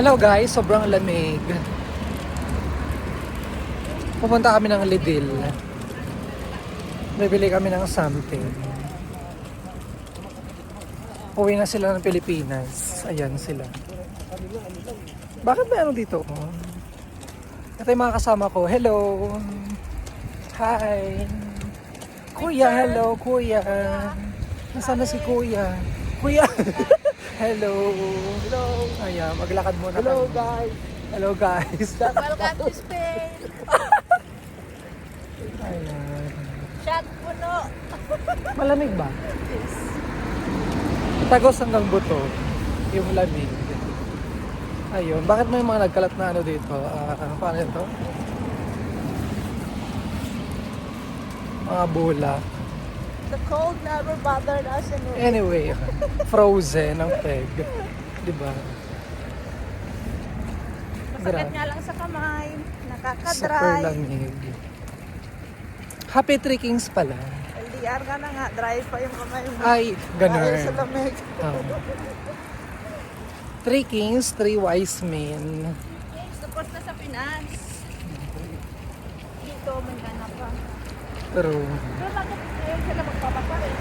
Hello guys, sobrang lamig. Pupunta kami ng Lidl. Bibili kami ng something. Uwi na sila ng Pilipinas. Ayan sila. Bakit may ano dito? Ito yung mga kasama ko. Hello! Hi! Kuya, hello, kuya. Nasaan na si kuya? Kuya! hello! Hello! Ayan, maglakad muna Hello kami. guys. Hello guys! Welcome to Spain. Ayan. Shot puno. Malamig ba? Tagos hanggang buto. Yung lamig. Ayun. Bakit may mga nagkalat na ano dito? Ah, paano ito? Mga bula. The cold never bothered us anyway. Anyway, frozen ang peg. Di ba? Masakit Grabe. nga lang sa kamay. Super Nakaka-dry. lamig. Happy trickings pala. LDR ka na nga. Dry pa yung kamay mo. Ay, Dahil ganun. sa lamig. Um, three kings, three wise men. Support na sa Pinas. Dito, Mandana pa. Pero, Pero bakit ngayon sila magpapaparin?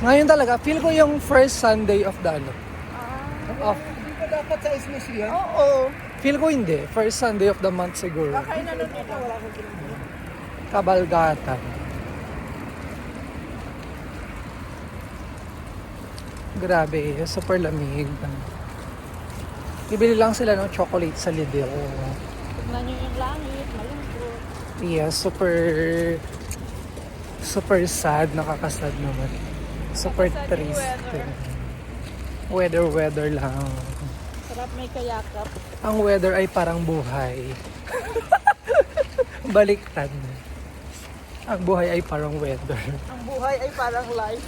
Ngayon talaga, feel ko yung first Sunday of the ano. Ah. Of, Hindi pa dapat sa ismis yan. Oo. feel ko hindi. First Sunday of the month siguro. Baka yun ano nila. Kabalgata. Grabe, super lamig. Bibili lang sila ng chocolate sa Lidl. Tignan nyo yung langit. Malungkot. Yeah, super super sad, nakakasad naman. Super Nakakasad triste. weather. Weather, weather lang. Sarap may kayakap. Ang weather ay parang buhay. Baliktad. Ang buhay ay parang weather. Ang buhay ay parang life.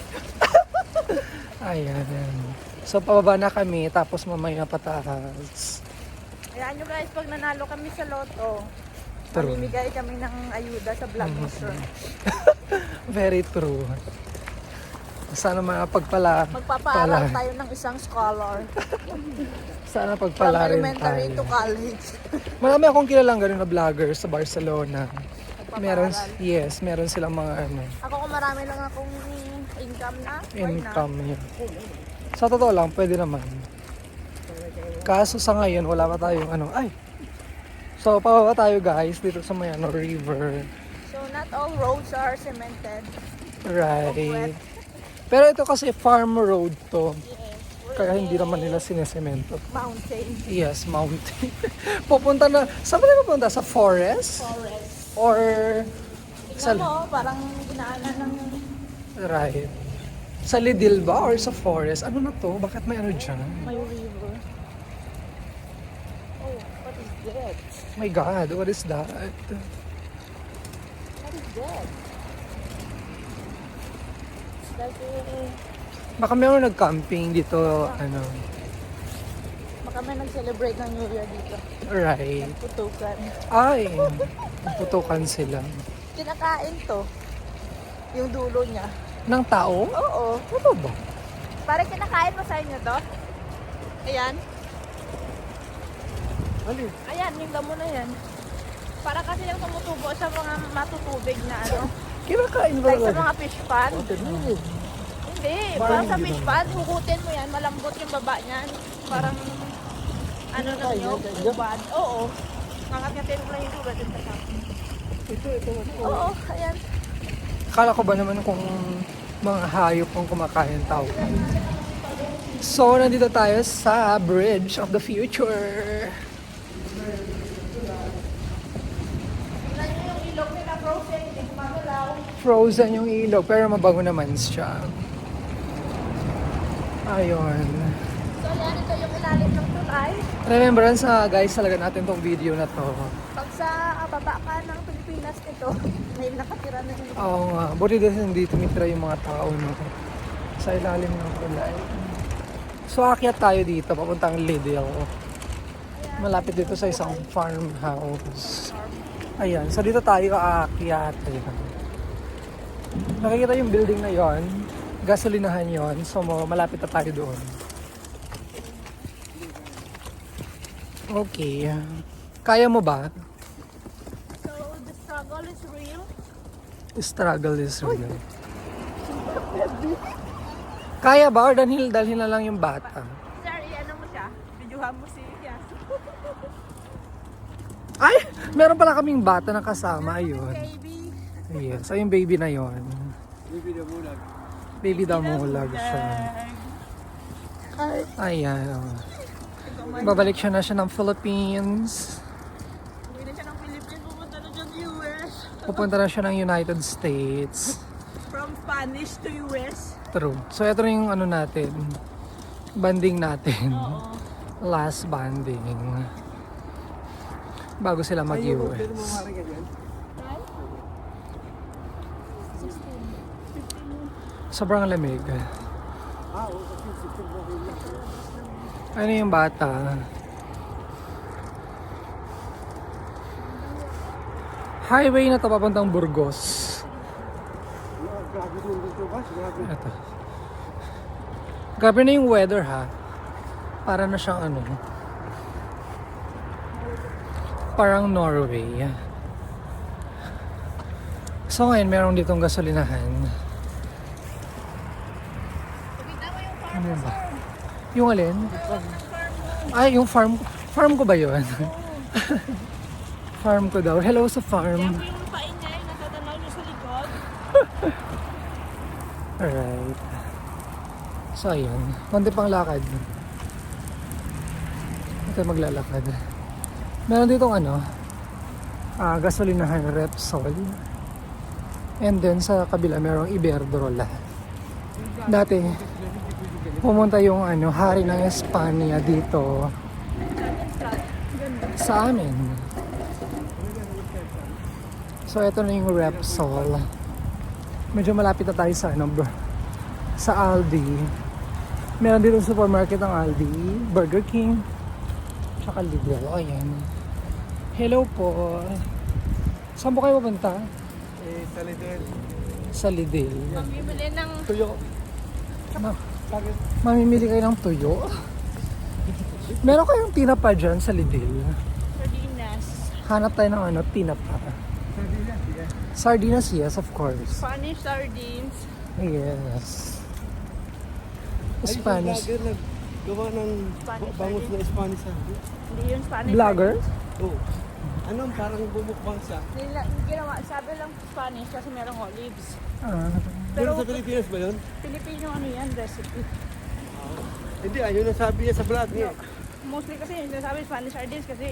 Ayan. So, pababa na kami, tapos mamaya pataas. Ayan nyo guys, pag nanalo kami sa loto, True. mamimigay kami ng ayuda sa Black Mhm. Mission. Very true. Sana mga pagpala, Magpapaaral pala- tayo ng isang scholar. sana From pagpala rin elementary tayo. to college. Marami akong kilalang ganun na vlogger sa Barcelona. Meron, Magpapaaral. yes, meron silang mga ano, Ako kung marami lang akong income na, why not? income yun. Sa totoo lang, pwede naman. Kaso sa ngayon, wala pa tayong ano, ay! So, pababa tayo guys, dito sa may ano, river. So not all roads are cemented. Right. Pero ito kasi farm road to. Yes. Kaya hindi naman nila sinesemento. Mountain. Yes, mountain. Pupunta na, saan ba na pupunta? Sa forest? Forest. Or sa, mo, parang ginaanan ng right. Sa Lidl ba? Or sa forest? Ano na to? Bakit may ano dyan? may river. Oh, what is that? My God, what is that? What is that? It's like a... Baka meron nag-camping dito, ano, Baka may nag-celebrate ng New Year dito. right. Putukan. Ay, putukan sila. Kinakain to. Yung dulo niya. Ng tao? Oo. Ano ba? Parang kinakain mo sa inyo to. Ayan. Alin? Ayan, yung damo na yan. Para kasi yung tumutubo sa mga matutubig na ano. Kinakain ba Like sa mga fish pond. Hindi. Parang sa fish pond, hugutin mo yan. Malambot yung baba niyan. Parang ano na yun, ubad. Oo. Ngangat-ngatin mo lang yung ubad yung taga. Ito, ito. Oo, ayan. Akala ko ba naman kung mga hayop kung kumakain tao. So, nandito tayo sa Bridge of the Future. Tingnan nyo yung ilog nila frozen. Hindi gumagalaw. Frozen yung ilog, pero mabago naman siya. Ayun. So yan, ito yung ilalim ng tulay. Remembrance na guys, talaga natin tong video na to. Pag sa ah, baba ka ng Pilipinas nito, may nakatira na yung Oo nga, buti din hindi tumitira yung mga tao no? sa ilalim ng tulay. So akyat tayo dito, papuntang Lidl. Malapit dito sa isang farmhouse. Ayan, so dito tayo aakyat. Ayan. Nakikita yung building na yon gasolinahan yon So malapit na tayo doon. Okay. Kaya mo ba? So, the struggle is real. Struggle is real. Kaya ba? Or dalhin, dalhin na lang yung bata? Sir, i-ano mo siya? Videohan mo si. Ay! Meron pala kaming bata na kasama. Ayun. Baby. Yes. Ay, yung baby na yon. Baby na bulag. Baby daw mulag siya. Ayan. oh. Babalik siya na siya ng Philippines. Hindi na siya ng Philippines, pupunta na dyan US. Pupunta na siya ng United States. From Spanish to US. True. So, ito yung ano natin. Banding natin. Oo. Last banding. Bago sila mag-US. Sobrang lamig. Ano yung bata? Highway na to papuntang Burgos. Ito. Grabe na yung weather ha. Para na siyang ano. Parang Norway. So ngayon meron ditong gasolinahan. Ano ba? Yung alin? Ay, yung farm. Farm ko ba yun? farm ko daw. Hello sa farm. Alright. So, ayun. Konti pang lakad. Ito maglalakad. Meron ditong ano, ah, gasolinahan Repsol. And then sa kabila merong Iberdrola. Dati, pumunta yung ano, hari ng Espanya dito sa amin. So, ito na yung Repsol. Medyo malapit na tayo sa ano, bro- sa Aldi. Meron dito supermarket ng Aldi, Burger King, tsaka Lidl. O, ayan. Hello po. Saan po kayo pupunta? Eh, sa Lidl. Sa Lidl. Mamimili ng Tuyo. Ma- Bakit? mamimili kayo ng tuyo? Meron kayong tinapa dyan sa Lidl. sardinas. Hanap tayo ng ano, tinapa. Sardinas, yeah. Sardinas, yes, of course. Spanish sardines. Yes. Ay, Spanish. vlogger naggawa ng Spanish bangus na Spanish sardine. Hindi yun Spanish Vlogger? Oo. Ano, parang bumukbang siya. Nila, ginawa, sabi lang Spanish kasi merong olives. Ah, Pero Pero sa Pilipinas ba yun? Filipino ano yan, recipe. Hindi, ayun ang sabi niya sa vlog niya. Mostly kasi yung sinasabi Spanish sardines kasi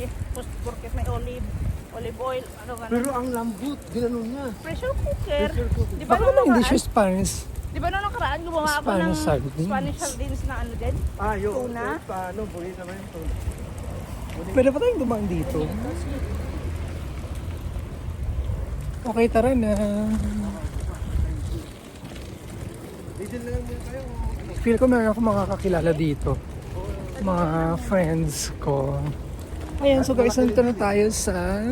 porket may olive, olive oil, ano ka Pero ang lambot, ginanon niya. Pressure cooker. Pressure cooker. Di ba bakit naman hindi siya Spanish? Di ba nung nakaraan gumawa ako ng Spanish sardines? Spanish sardines na ano din? Ah, yun. Tuna? Eh, Paano, bonita ba yun? Tuna. Pwede pa tayong dumaan dito. Okay, tara na. Lidl na lang muna tayo. Feel ko meron ako makakakilala dito. Mga friends ko. Ayan, so guys, nandito na tayo sa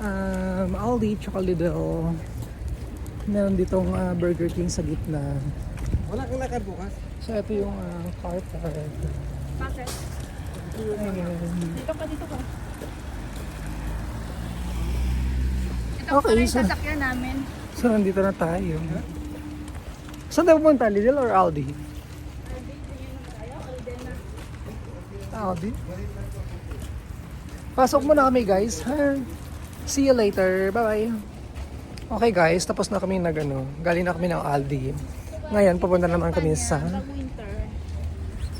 um, Aldi, tsaka Lidl. Meron ditong ah, Burger King sa gitna. Wala kang lakad bukas? So ito yung uh, car park. Bakit? Ayan. Dito ka, dito ka. Ito Okay, pala yung so- sasakyan namin. So nandito na tayo. Saan tayo pupunta? Lidl or Aldi? Aldi? Pasok muna kami guys. Ha? See you later. Bye-bye. Okay guys, tapos na kami nag ano, galing na kami ng Aldi. Ngayon, pupunta naman kami sa winter,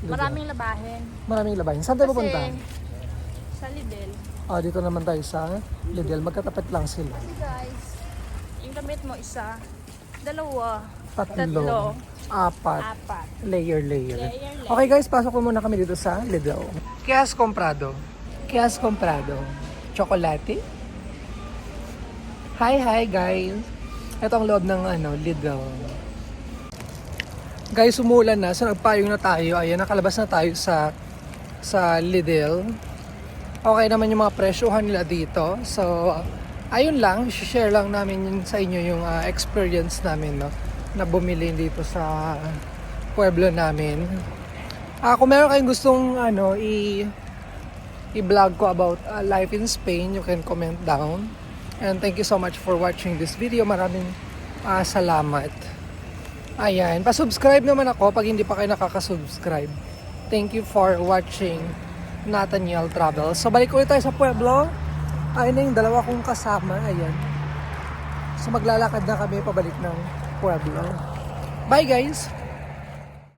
maraming labahin. maraming labahin. Saan tayo pupunta? sa Lidl. Ah, dito naman tayo sa Lidl. Magkatapat lang sila. Kasi guys, yung damit mo isa, dalawa, Tatlo. Tatlo. Apat. apat. Layer, layer. Layer, layer. Okay guys, pasok ko muna kami dito sa Lidl. Has comprado? Has comprado? Chocolate? Hi, hi guys! Ito ang loob ng ano, Lidl. Guys, umulan na. So nagpayong na tayo. Ayan, nakalabas na tayo sa sa Lidl. Okay naman yung mga presyohan nila dito. So, ayun lang. Share lang namin sa inyo yung ah, experience namin, no? na bumili dito sa pueblo namin. Ah, kung meron kayong gustong ano i i-vlog ko about uh, life in Spain, you can comment down. And thank you so much for watching this video. Maraming ah, salamat. Ayan, pa-subscribe naman ako pag hindi pa kayo nakaka-subscribe. Thank you for watching Nathaniel Travel. So balik ulit tayo sa Pueblo. Ayun na yung dalawa kong kasama. Ayan. So maglalakad na kami pabalik ng Pueblo. Bye guys!